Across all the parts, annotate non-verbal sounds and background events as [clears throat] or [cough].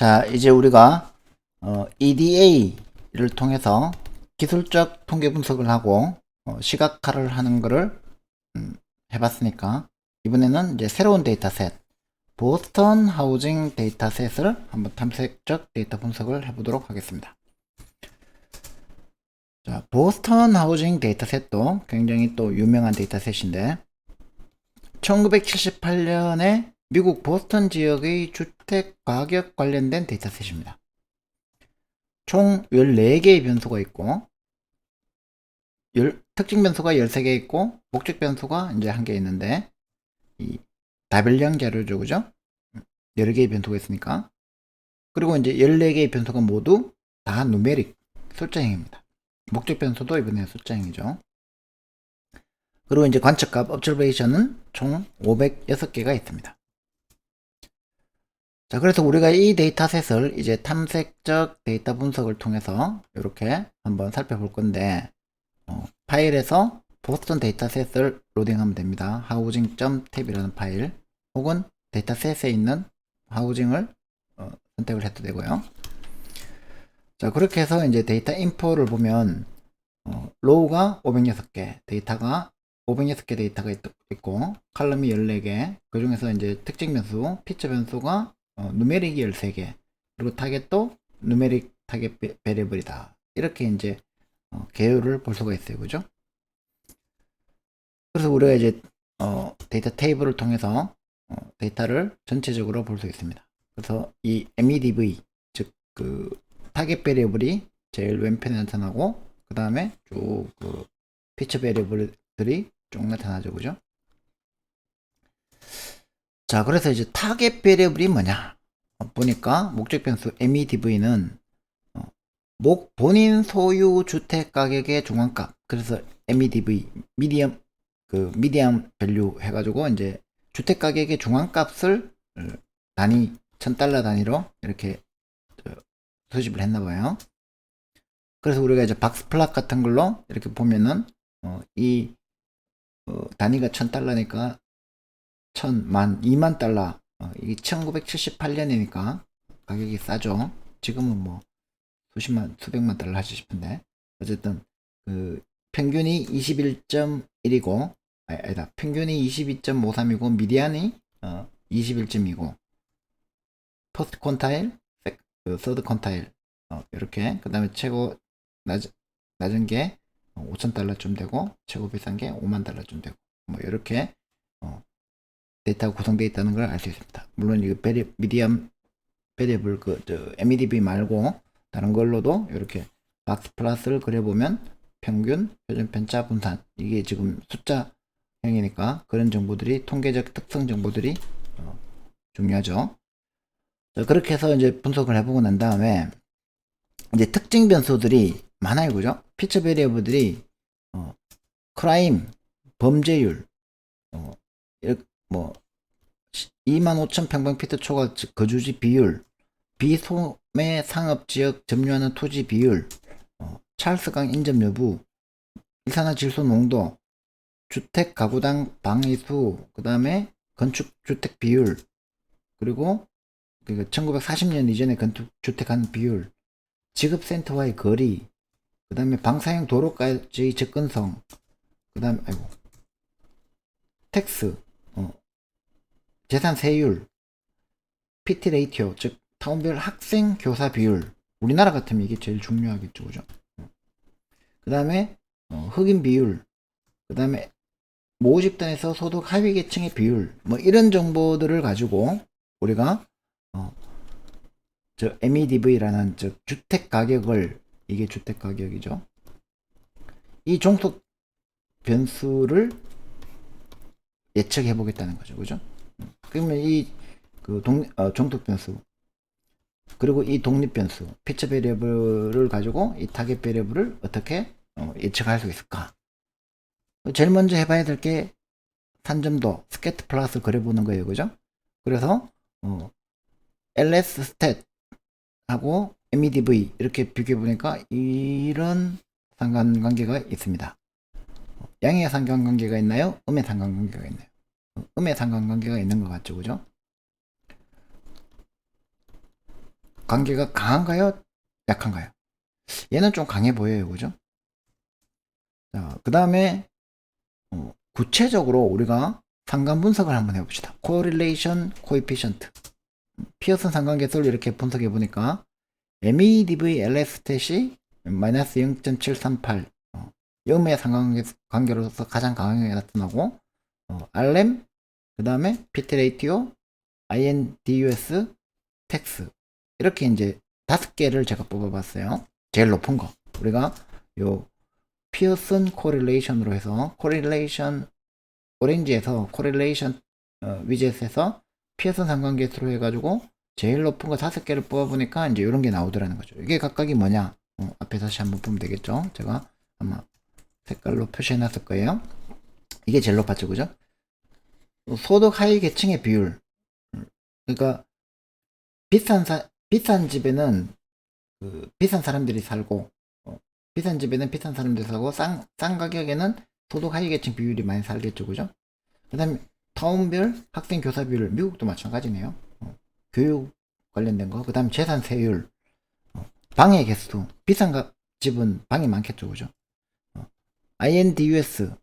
자, 이제 우리가 어, EDA를 통해서 기술적 통계 분석을 하고 어, 시각화를 하는 것을 음, 해봤으니까 이번에는 이제 새로운 데이터셋 보스턴 하우징 데이터셋을 한번 탐색적 데이터 분석을 해보도록 하겠습니다. 자, 보스턴 하우징 데이터셋도 굉장히 또 유명한 데이터셋인데 1978년에 미국 보스턴 지역의 주택 가격 관련된 데이터셋입니다. 총 14개의 변수가 있고 열- 특징 변수가 13개 있고 목적 변수가 이제 한 개 있는데 이 다별량 자료죠 그죠? 여러 개의 변수가 있으니까 그리고 이제 14개의 변수가 모두 다 누메릭 숫자형입니다. 목적 변수도 이번에 숫자형이죠. 그리고 이제 관측값 observation은 총 506개가 있습니다. 자, 그래서 우리가 이 데이터셋을 이제 탐색적 데이터 분석을 통해서 이렇게 한번 살펴볼 건데, 어, 파일에서 보스턴 데이터셋을 로딩하면 됩니다. housing.tab이라는 파일, 혹은 데이터셋에 있는 housing을 어, 선택을 해도 되고요. 자, 그렇게 해서 이제 데이터 인포를 보면, 어, 로우가 506개, 데이터가 506개 데이터가 있, 있고, 칼럼이 14개, 그 중에서 이제 특징 변수, 피처 변수가 어, 누메릭이 13개 그리고 타겟도 누메릭 타겟 베- 베리블이다. 이렇게 이제 어, 계열을 볼 수가 있어요. 그죠? 그래서 우리가 이제 어, 데이터 테이블을 통해서 어, 데이터를 전체적으로 볼 수 있습니다. 그래서 이 MEDV 즉 그 타겟 베리블이 제일 왼편에 나타나고 그 다음에 쭉그 피처 베리블들이 쭉 나타나죠. 그죠 자, 그래서 이제 타겟 베리블이 뭐냐? 어, 보니까 목적 변수 MEDV는 어, 목 본인 소유 주택 가격의 중앙값. 그래서 MEDV 미디엄 그 미디엄 밸류 해 가지고 이제 주택 가격의 중앙값을 어, 단위 1000달러 단위로 이렇게 저, 수집을 했나 봐요. 그래서 우리가 이제 박스 플랫 같은 걸로 이렇게 보면은 어, 이 어, 단위가 1000달러니까 천만, 2만 달러. 어, 이게 1978년이니까 가격이 싸죠. 지금은 뭐 수십만, 수백만 달러 하지 싶은데. 어쨌든 그 평균이 21.1이고, 아, 아니다. 평균이 22.53이고, 미디안이 어, 21.2고, 퍼스트 콘타일, 세- 그 서드 콘타일, 어, 이렇게. 그 다음에 최고 낮, 낮은 게 5,000달러쯤 되고, 최고 비싼 게 5만 달러쯤 되고, 뭐 이렇게 데이터가 구성되어 있다는 걸 알 수 있습니다. 물론 이거 베리, 미디엄 베리블 그 저 MEDB 말고 다른 걸로도 이렇게 박스 플러스를 그려보면 평균, 표준 편차, 분산 이게 지금 숫자형이니까 그런 정보들이 통계적 특성 정보들이 어, 중요하죠. 자, 그렇게 해서 이제 분석을 해보고 난 다음에 이제 특징 변수들이 많아요, 그죠? 피처 베리어블들이 어, 크라임, 범죄율, 어, 뭐 25,000 평방피트 초과 즉 거주지 비율, 비소매 상업지역 점유하는 토지 비율, 어, 찰스강 인접 여부, 일산화 질소 농도, 주택 가구당 방의 수, 그 다음에 건축 주택 비율, 그리고 그 1940년 이전에 건축 주택한 비율, 지급센터와의 거리, 그 다음에 방사형 도로까지의 접근성, 그 다음에 아이고 텍스, 어, 재산 세율, PT 레이티오, 즉 타운별 학생 교사 비율. 우리나라 같으면 이게 제일 중요하겠죠, 그죠? 그 다음에 어, 흑인 비율, 그 다음에 모 집단에서 소득 하위 계층의 비율, 뭐 이런 정보들을 가지고 우리가 어, 저 MEDV라는 즉 주택 가격을 이게 주택 가격이죠. 이 종속 변수를 예측해 보겠다는 거죠, 그죠? 그러면 이그 어, 종속 변수 그리고 이 독립 변수 피처 베리어블을 가지고 이 타겟 베리어블을 어떻게 어, 예측할 수 있을까? 제일 먼저 해봐야 될 게 산점도 스케트 플러스 그려보는 거예요, 그죠? 그래서 어, ls stat 하고 MEDV 이렇게 비교해 보니까 이런 상관관계가 있습니다. 양의 상관관계가 있나요? 음의 상관관계가 있나요? 음의 상관관계가 있는 것 같죠, 그죠? 관계가 강한가요? 약한가요? 얘는 좀 강해 보여요. 그죠? 자, 그 다음에, 어, 구체적으로 우리가 상관 분석을 한번 해봅시다. correlation coefficient. 피어슨 상관계수를 이렇게 분석해 보니까, MEDV LS 탯이 마이너스 0.738, 어, 영의 상관관계로서 가장 강하게 나타나고, 어, RM, 그 다음에 PT 레이티오, INDUS, 텍스. 이렇게 이제 다섯 개를 제가 뽑아봤어요. 제일 높은 거. 우리가 요 피어슨 코릴레이션으로 해서 코릴레이션 오렌지에서 코릴레이션 어, 위젯에서 피어슨 상관계수로 해가지고 제일 높은 거 다섯 개를 뽑아보니까 이제 이런 게 나오더라는 거죠. 이게 각각이 뭐냐? 어, 앞에 다시 한번 보면 되겠죠. 제가 아마 색깔로 표시해 놨을 거예요. 이게 제일 높았죠, 그죠? 소득 하위 계층의 비율. 음, 그러니까 비싼 사, 비싼 집에는 그 비싼 사람들이 살고 어, 비싼 집에는 비싼 사람들이 살고 싼, 싼 가격에는 소득 하위 계층 비율이 많이 살겠죠, 그죠? 그다음에 타운별 학생 교사 비율 미국도 마찬가지네요. 어, 교육 관련된 거. 그다음 재산 세율, 어, 방의 개수 비싼 가, 집은 방이 많겠죠, 그죠? 어, INDUS 음,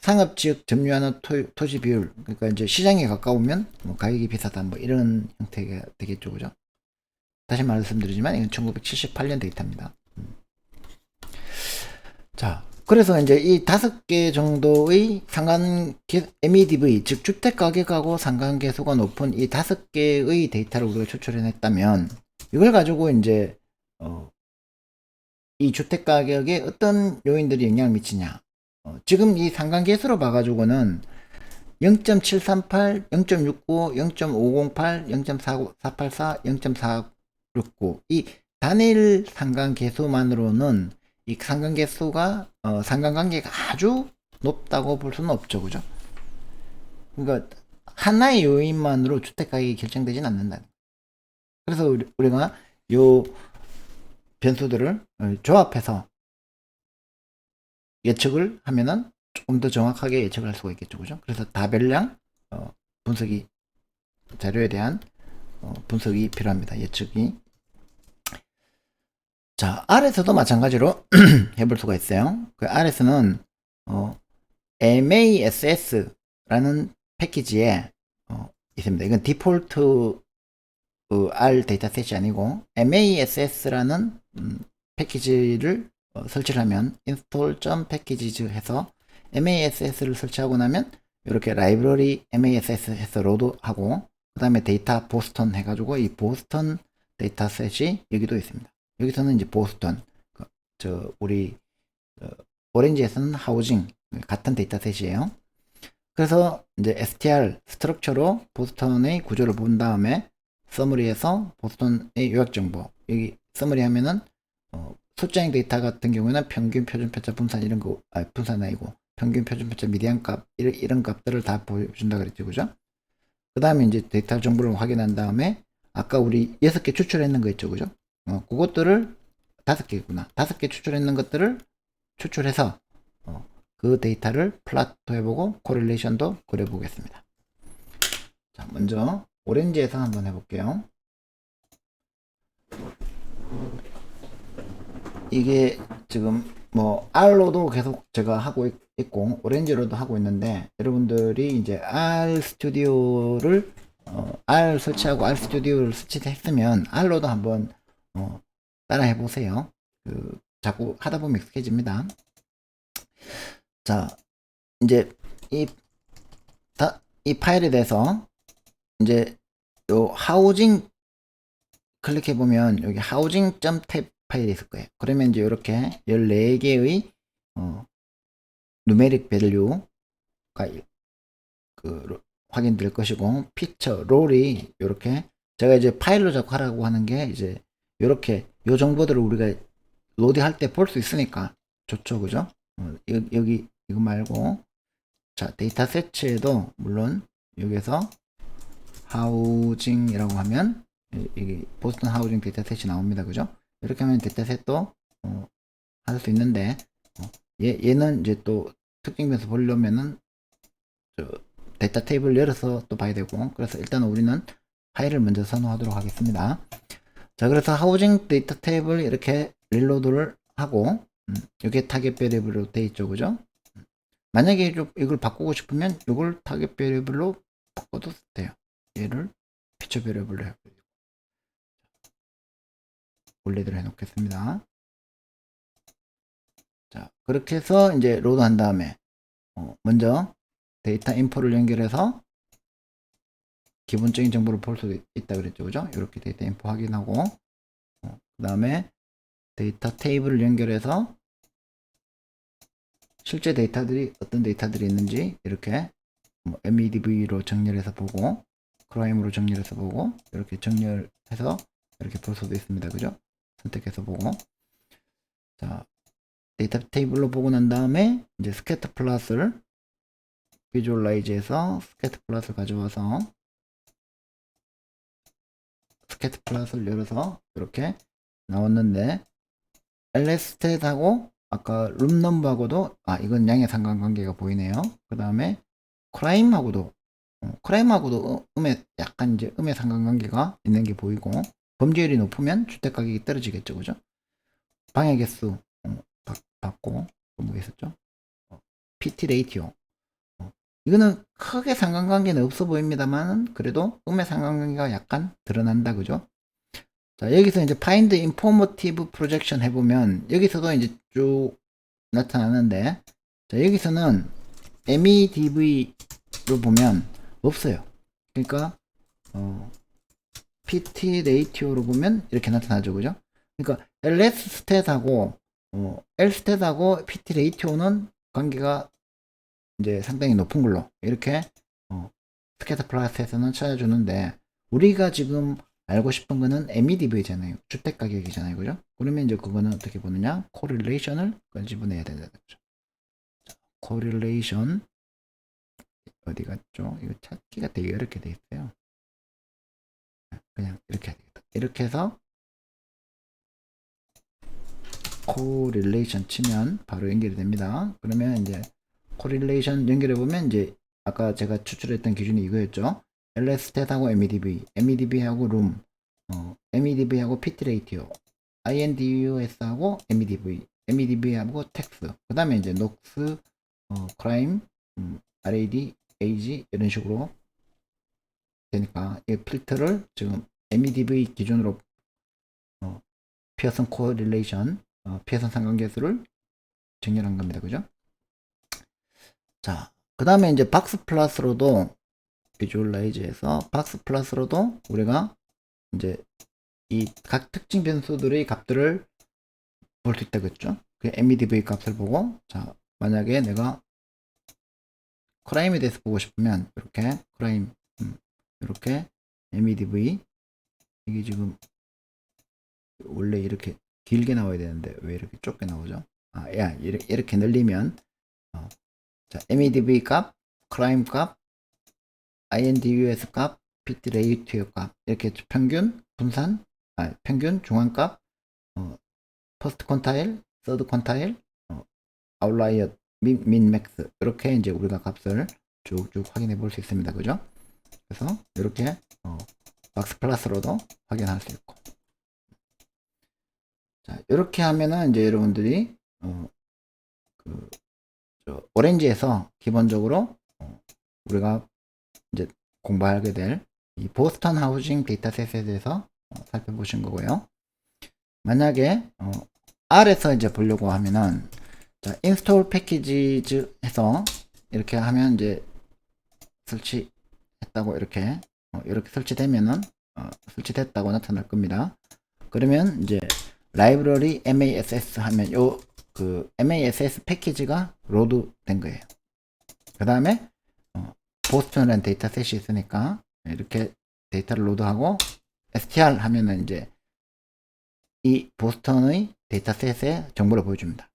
상업 지역 점유하는 토, 토지 비율 그러니까 이제 시장에 가까우면 뭐 가격이 비싸다 뭐 이런 형태가 되겠죠 그죠? 다시 말씀드리지만 이건 1978년 데이터입니다. 음. 자 그래서 이제 이 다섯 개 정도의 상관 MEDV 즉 주택 가격하고 상관계수가 높은 이 다섯 개의 데이터를 우리가 추출해냈다면 이걸 가지고 이제 어, 이 주택 가격에 어떤 요인들이 영향을 미치냐 어, 지금 이 상관계수로 봐가지고는 0.738, 0.69, 0.508, 0.484, 0.469. 이 단일 상관계수만으로는 이 상관계수가, 어, 상관관계가 아주 높다고 볼 수는 없죠. 그죠? 그러니까 하나의 요인만으로 주택가격이 결정되진 않는다. 그래서 우리, 우리가 요 변수들을 어, 조합해서 예측을 하면은 조금 더 정확하게 예측할 수가 있겠죠. 그죠? 그래서 다별량 어, 분석이 자료에 대한 어, 분석이 필요합니다. 예측이. 자, R에서도 마찬가지로 [clears throat] 해볼 수가 있어요. 그 R에서는 어, MASS라는 패키지에 어, 있습니다. 이건 디폴트 어, R 데이터셋이 아니고 MASS라는 음, 패키지를 어, 설치를 하면 install.packages 해서 MASS를 설치하고 나면 이렇게 라이브러리 MASS 해서 로드 하고 그 다음에 데이터 보스턴 해가지고 이 보스턴 데이터셋이 여기도 있습니다. 여기서는 이제 보스턴 그, 저 우리 어, 오렌지에서는 하우징 같은 데이터셋이에요. 그래서 이제 str 스트럭처로 보스턴의 구조를 본 다음에 서머리에서 보스턴의 요약 정보 여기 서머리 하면은 어, 소장행 데이터 같은 경우에는 평균 표준 표차 분산 이런 거, 아, 분산 아니고 평균 표준 표차 미디안 값 이런, 이런 값들을 다 보여준다 그랬죠, 그죠? 그 다음에 이제 데이터 정보를 확인한 다음에 아까 우리 여섯 개 추출했는 거 있죠, 그죠? 어, 그것들을 다섯 개구나. 다섯 개 추출했는 것들을 추출해서 어, 그 데이터를 플라트 해보고 코릴레이션도 그려보겠습니다. 자, 먼저 오렌지에서 한번 해볼게요. 이게 지금 뭐 R로도 계속 제가 하고 있, 고 오렌지로도 하고 있는데 여러분들이 이제 R 스튜디오를 어, R 설치하고 R 스튜디오를 설치했으면 R로도 한번 어, 따라 해보세요. 그 자꾸 하다 보면 익숙해집니다. 자 이제 이, 다, 이 파일에 대해서 이제 요 하우징 클릭해 보면 여기 하우징.탭 파일이 있을 거예요. 그러면 이제 이렇게 14개의 어, 누메릭 밸류가 그 확인될 것이고 피처, 롤이 이렇게 제가 이제 파일로 자꾸 하라고 하는 게 이제 이렇게 요 정보들을 우리가 로딩할 때 볼 수 있으니까 좋죠, 그죠? 어, 여기 이거 말고 자 데이터 세츠에도 물론 여기서 하우징이라고 하면 이게 보스턴 하우징 데이터 셋이 나옵니다, 그죠? 이렇게 하면 데이터셋도 어, 할수 있는데 어, 얘, 얘는 이제 또 특징에서 보려면은 저 데이터 테이블 열어서 또 봐야 되고 그래서 일단 우리는 파일을 먼저 선호하도록 하겠습니다 자, 그래서 하우징 데이터 탭을 이렇게 릴로드를 하고, 음, 이게 타겟 베리블로 돼 있죠, 그죠? 음, 만약에 좀 이걸 바꾸고 싶으면 이걸 타겟 베리블로 바꿔도 돼요. 얘를 피처 베리블로 해버리고. 원래대로 해놓겠습니다. 자, 그렇게 해서 이제 로드 한 다음에, 어, 먼저 데이터 인포를 연결해서 기본적인 정보를 볼수 있다 그랬죠, 그죠? 이렇게 데이터 인포 확인하고, 어, 그 다음에 데이터 테이블을 연결해서 실제 데이터들이 어떤 데이터들이 있는지 이렇게 뭐 MEDV로 정렬해서 보고 크라임으로 정렬해서 보고 이렇게 정렬해서 이렇게 볼 수도 있습니다. 그죠? 선택해서 보고 자 데이터 테이블로 보고 난 다음에 이제 스캐터 플러스를 비주얼라이즈에서 스캐터 플러스를 가져와서 스캐터 플러스를 열어서 이렇게 나왔는데 LS탯하고 아까 룸 넘버하고도 아 이건 양의 상관관계가 보이네요. 그 다음에 크라임하고도 어, 크라임하고도 어, 음의 약간 이제 음의 상관관계가 있는 게 보이고 범죄율이 높으면 주택 가격이 떨어지겠죠, 그죠? 방해 개수 어, 받, 받고 또뭐 있었죠? 어, PT 레이티오 어, 이거는 크게 상관관계는 없어 보입니다만 그래도 음의 상관관계가 약간 드러난다, 그죠? 자, 여기서 이제 find informative projection 해보면, 여기서도 이제 쭉 나타나는데, 자, 여기서는 MEDV로 보면 없어요. 그러니까, 어, PT 레이티오로 보면 이렇게 나타나죠. 그죠? 그러니까, LS 스탯하고, 어, L 스탯하고 PT 레이티오는 관계가 이제 상당히 높은 걸로, 이렇게, 어, 스캐터 플러스에서는 찾아주는데, 우리가 지금 알고 싶은 거는 MEDV잖아요. 주택 가격이잖아요. 그죠? 그러면 이제 그거는 어떻게 보느냐? 코릴레이션을 끄집어내야 되는 거죠. 코릴레이션 어디 갔죠? 이거 찾기가 되게 어렵게 돼 있어요. 그냥 이렇게 해야 되겠다. 이렇게 해서 코릴레이션 치면 바로 연결이 됩니다. 그러면 이제 코릴레이션 연결해 보면 이제 아까 제가 추출했던 기준이 이거였죠. LS탯하고 MEDV, MEDV하고 룸, 어, MEDV하고 PT 레이티오, INDUS하고 MEDV, MEDV하고 텍스, 그 다음에 이제 녹스, 어, 크라임, 음, RAD, AG 이런 식으로 되니까 이 필터를 지금 MEDV 기준으로 어, 피어슨 코릴레이션, 어, 피어슨 상관계수를 정렬한 겁니다. 그죠? 자, 그 다음에 이제 박스 플러스로도 비주얼라이즈에서 박스 플러스로도 우리가 이제 이 각 특징 변수들의 값들을 볼 수 있다겠죠. 그 MEDV 값을 보고 자 만약에 내가 크라임에 대해서 보고 싶으면 이렇게 크라임 음, 이렇게 MEDV 이게 지금 원래 이렇게 길게 나와야 되는데 왜 이렇게 좁게 나오죠? 아, 야 이렇게, 이렇게 늘리면 어, 자 MEDV 값, 크라임 값, INDUS 값, PT 레이티오 값 이렇게 평균, 분산, 아, 평균, 중앙 값, 어, 퍼스트 퀀타일, 서드 퀀타일, 어, 아웃라이어, 민, 민, 맥스 이렇게 이제 우리가 값을 쭉쭉 확인해 볼 수 있습니다. 그죠? 그래서 이렇게 어, 박스 플러스로도 확인할 수 있고 자 이렇게 하면은 이제 여러분들이 어, 그, 저, 오렌지에서 기본적으로 어, 우리가 이제 공부하게 될 이 보스턴 하우징 데이터셋에 대해서 어, 살펴보신 거고요. 만약에 어, R에서 이제 보려고 하면은 자, 인스톨 패키지즈 해서 이렇게 하면 이제 설치 했다고 이렇게 어, 이렇게 설치되면은 어, 설치됐다고 나타날 겁니다. 그러면 이제 라이브러리 MASS 하면 요 그 MASS 패키지가 로드 된 거예요. 그 다음에 보스턴이라는 데이터셋이 있으니까 이렇게 데이터를 로드하고 str 하면은 이제 이 보스턴의 데이터셋의 정보를 보여줍니다.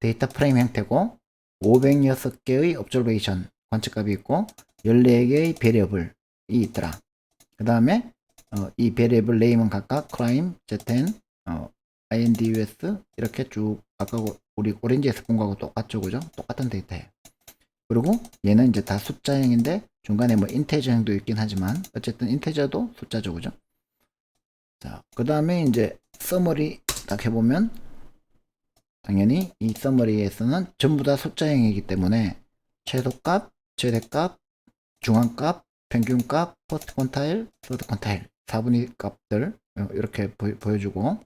데이터 프레임 형태고 506개의 observation 관측값이 있고 14개의 베리어블이 있더라. 그 다음에 어, 이 베리어블 네임은 각각 crime, zn, 어, indus 이렇게 쭉 아까 우리 오렌지에서 본 거하고 똑같죠, 그죠? 똑같은 데이터예요. 그리고 얘는 이제 다 숫자형인데 중간에 뭐 인테저형도 있긴 하지만 어쨌든 인테저도 숫자죠, 그죠? 자, 그 다음에 이제 서머리 딱 해보면 당연히 이 서머리에서는 전부 다 숫자형이기 때문에 최소값, 최대값, 중앙값, 평균값, 포스트 퀀타일, 서드 퀀타일. 4분의 값들 어, 이렇게 보, 보여주고.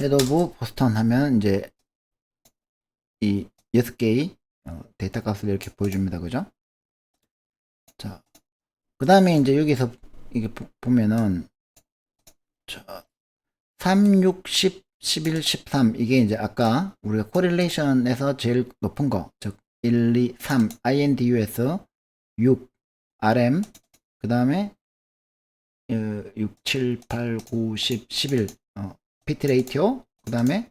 헤드 오브 보스턴 하면 이제 이 6개의 어, 데이터 값을 이렇게 보여줍니다. 그죠? 자, 그 다음에 이제 여기서 이게 보, 보면은 자, 3, 6, 10, 11, 13 이게 이제 아까 우리가 코릴레이션에서 제일 높은 거, 즉 1, 2, 3 INDU에서 6 RM 그 다음에 6, 7, 8, 9, 10, 11 어, PT 레이티오 그 다음에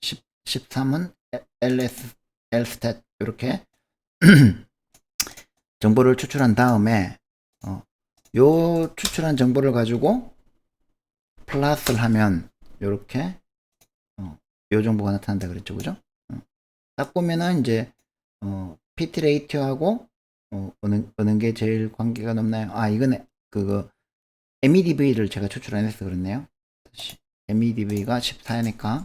10, 13은 LS, LStat 이렇게. 정보를 추출한 다음에 어, 요 추출한 정보를 가지고 플러스를 하면 요렇게 어, 요 정보가 나타난다 그랬죠. 그죠? 어, 딱 보면은 이제 어, PT 레이티오하고 어, 어느 어느 게 제일 관계가 높나요? 아 이거는 그거 MEDV를 제가 추출 안 해서 그렇네요. 다시 MEDV가 14니까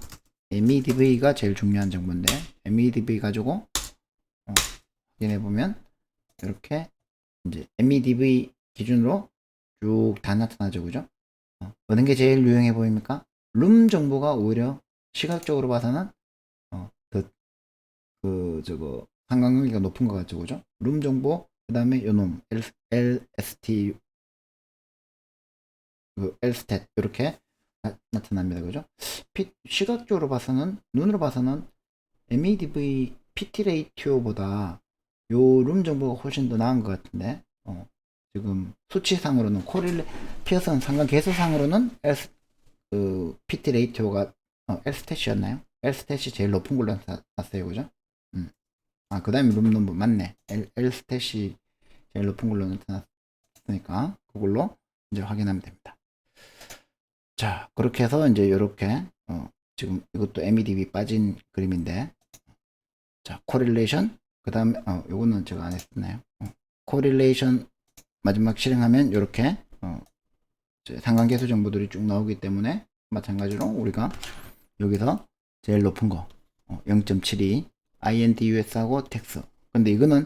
MEDV가 제일 중요한 정보인데 MEDV 가지고 어, 확인해 보면 이렇게 이제 MEDV 기준으로 쭉 다 나타나죠. 그죠? 어, 어느 게 제일 유용해 보입니까? 룸 정보가 오히려 시각적으로 봐서는 어, 더, 그 저거 상관관계가 높은 것 같죠 그죠 룸 정보 그 다음에 요놈 LST 그 LStat 이렇게 나, 나타납니다 그죠 피, 시각적으로 봐서는 눈으로 봐서는 MEDV PT 레이티오보다 요 룸 정보가 훨씬 더 나은 것 같은데 어, 지금 수치상으로는 코릴레 피어슨 상관 계수상으로는 S, 그 PT 레이티오가 어, L스탯이었나요? L스탯이 제일 높은 걸로 나왔어요 그죠? 음. 아그 다음에 룸 넘버 맞네 L, L스탯이 제일 높은 걸로 나타났으니까 그걸로 이제 확인하면 됩니다 자 그렇게 해서 이제 이렇게 어, 지금 이것도 MEDB 빠진 그림인데 자 코릴레이션 그 다음에 어 요거는 제가 안 했었나요 어, 코릴레이션 마지막 실행하면 이렇게 어, 상관계수 정보들이 쭉 나오기 때문에 마찬가지로 우리가 여기서 제일 높은 거 어, 0.72 INDUS하고 텍스 근데 이거는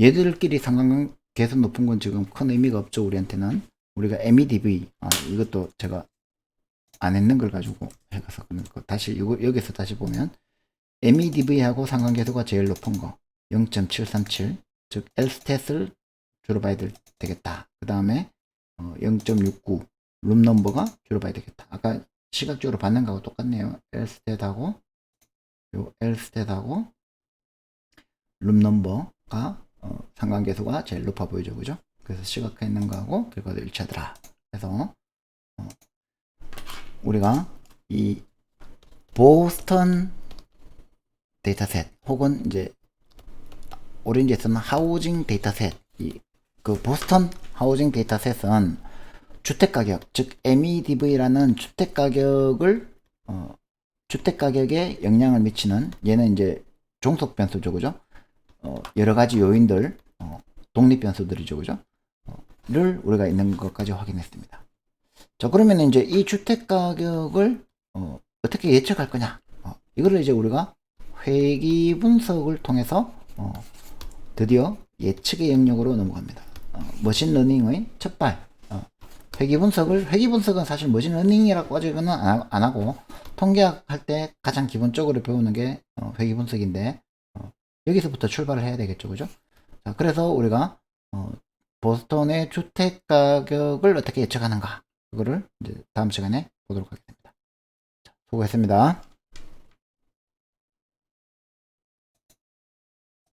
얘들끼리 상관계수 높은 건 지금 큰 의미가 없죠 우리한테는 우리가 MEDV 아, 이것도 제가 안 했는 걸 가지고 해서 다시 이거 여기서 다시 보면 MEDV하고 상관계수가 제일 높은 거 0.737, 즉 L스탯을 주로 봐야 될, 되겠다. 그 다음에 어, 0.69, 룸 넘버가 주로 봐야 되겠다. 아까 시각적으로 받는 거하고 똑같네요. L스탯하고 요 L스탯하고 룸 넘버가 어, 상관계수가 제일 높아 보이죠, 그죠? 그래서 시각화 있는 거하고 결과도 일치하더라. 그래서 어, 우리가 이 보스턴 데이터셋 혹은 이제 오렌지에서는 하우징 데이터셋 그 보스턴 하우징 데이터셋은 주택 가격 즉 MEDV라는 주택 가격을 어, 주택 가격에 영향을 미치는 얘는 이제 종속 변수죠 그죠 어, 여러 가지 요인들 어, 독립 변수들이죠 그죠? 어, 를 우리가 있는 것까지 확인했습니다. 자 그러면 이제 이 주택 가격을 어, 떻게 예측할 거냐? 어, 이거를 이제 우리가 회기 분석을 통해서 어, 드디어 예측의 영역으로 넘어갑니다. 어, 머신러닝의 첫발. 어, 회기 분석을 회기 분석은 사실 머신러닝이라고 하지는 안, 안 하고 통계학 할 때 가장 기본적으로 배우는 게 어, 회기 분석인데 어, 여기서부터 출발을 해야 되겠죠, 그죠? 자, 그래서 우리가 어, 보스턴의 주택 가격을 어떻게 예측하는가 그거를 이제 다음 시간에 보도록 하겠습니다. 자, 수고했습니다.